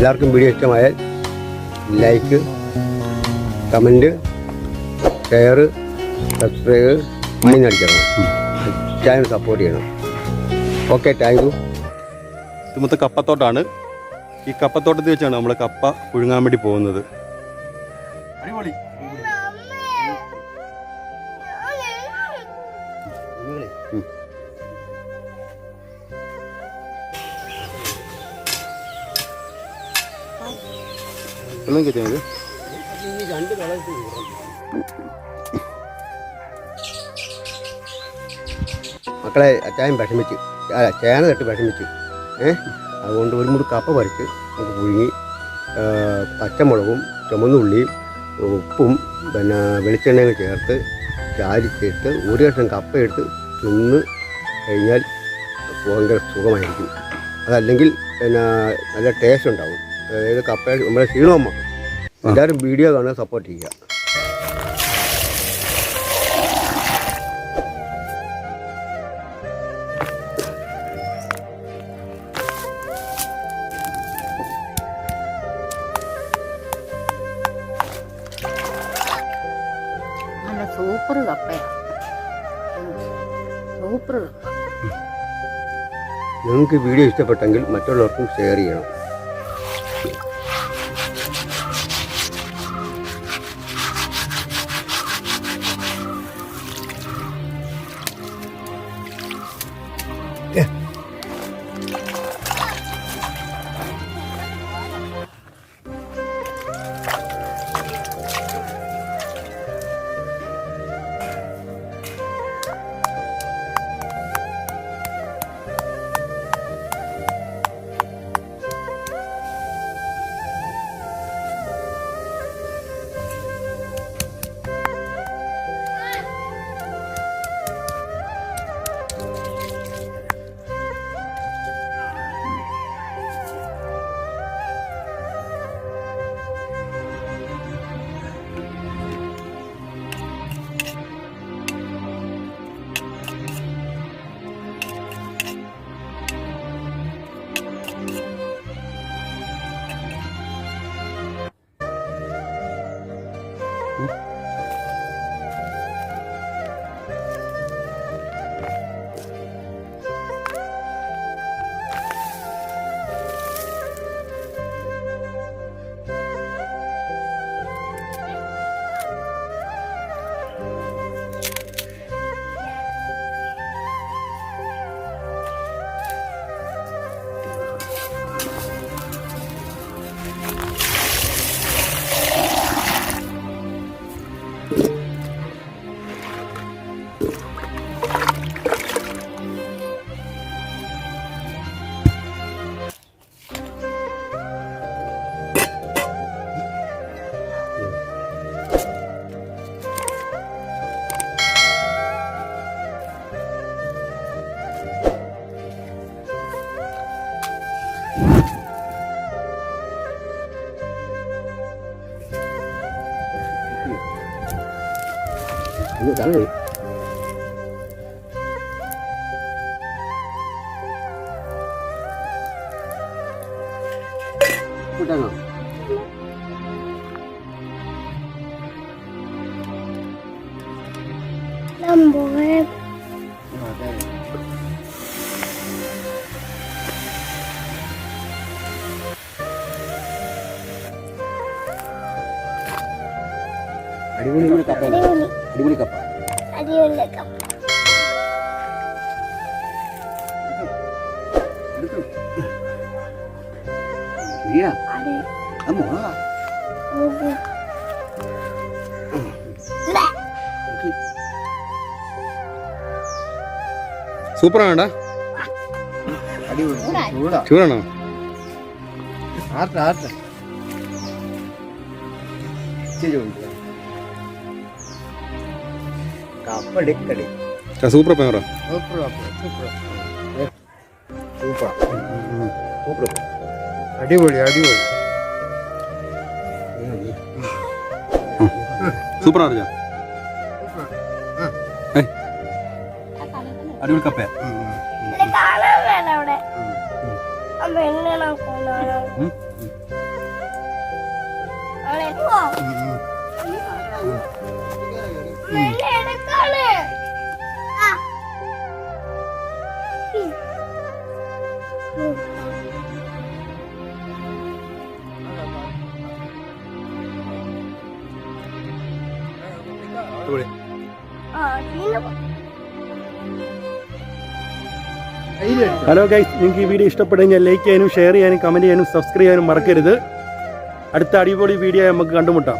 എല്ലാവർക്കും വീഡിയോ ഇഷ്ടമായാൽ like comment share subscribe മണി അടിക്കണം. ചാനൽ സപ്പോർട്ട് ചെയ്യണം. ഓക്കെ താങ്ക് യു ഇത് മൊത്തം കപ്പത്തോട്ടാണ്. ഈ കപ്പത്തോട്ടത്തിൽ വെച്ചാണ് നമ്മൾ കപ്പ പുഴുങ്ങാൻ വേണ്ടി പോകുന്നത്. അടിപൊളി. വെള്ളം കയറ്റിയാൽ മക്കളെ അച്ചായം വിഷമിച്ചു. അല്ല ചേന തട്ട് വിഷമിച്ചു. ഏ? അതുകൊണ്ട് ഒരു മുറി കപ്പ പറിച്ച് നമുക്ക് പുഴുങ്ങി പച്ചമുളകും ചുമന്നുള്ളിയും ഉപ്പും പിന്നെ വെളിച്ചെണ്ണയും ചേർത്ത് ചാരിച്ചിട്ട് ഒരു കഷ്ണം കപ്പ എടുത്ത് തിന്ന് കഴിഞ്ഞാൽ ഭയങ്കര സുഖമായിരിക്കും. അതല്ലെങ്കിൽ പിന്നെ നല്ല ടേസ്റ്റ് ഉണ്ടാവും. അതായത് കപ്പ നമ്മുടെ ക്ഷീണമമ്മ എല്ലാവരും വീഡിയോ കാണാൻ സപ്പോർട്ട് ചെയ്യുക നല്ല സൂപ്പർ കപ്പയാ. സൂപ്പർ കപ്പ നിങ്ങൾക്ക് വീഡിയോ ഇഷ്ടപ്പെട്ടെങ്കിൽ മറ്റുള്ളവർക്കും ഷെയർ ചെയ്യണം. những cái gì Cô đang không? Làm bố em അടിപൊളി കപ്പ അടിപൊളി. കപ്പ. അടിപൊളി കപ്പ. ചൂടാ. ചൂടാണോ? ആർട്ട് ആർട്ട് ഉണ്ട് കപ്പടിക്കടി സൂപ്പർ പേറ സൂപ്പർ സൂപ്പർ സൂപ്പർ സൂപ്പർ അടിപൊളി അടിപൊളി സൂപ്പർ അറിയാം അടിപൊളി കപ്പ അവിടെ ഹലോ ഗൈസ് നിങ്ങൾക്ക് ഈ വീഡിയോ ഇഷ്ടപ്പെട്ടെങ്കിൽ ലൈക്ക് ചെയ്യാനും ഷെയർ ചെയ്യാനും കമന്റ് ചെയ്യാനും സബ്സ്ക്രൈബ് ചെയ്യാനും മറക്കരുത്. അടുത്ത അടിപൊളി വീഡിയോ നമുക്ക് കണ്ടുമുട്ടാം.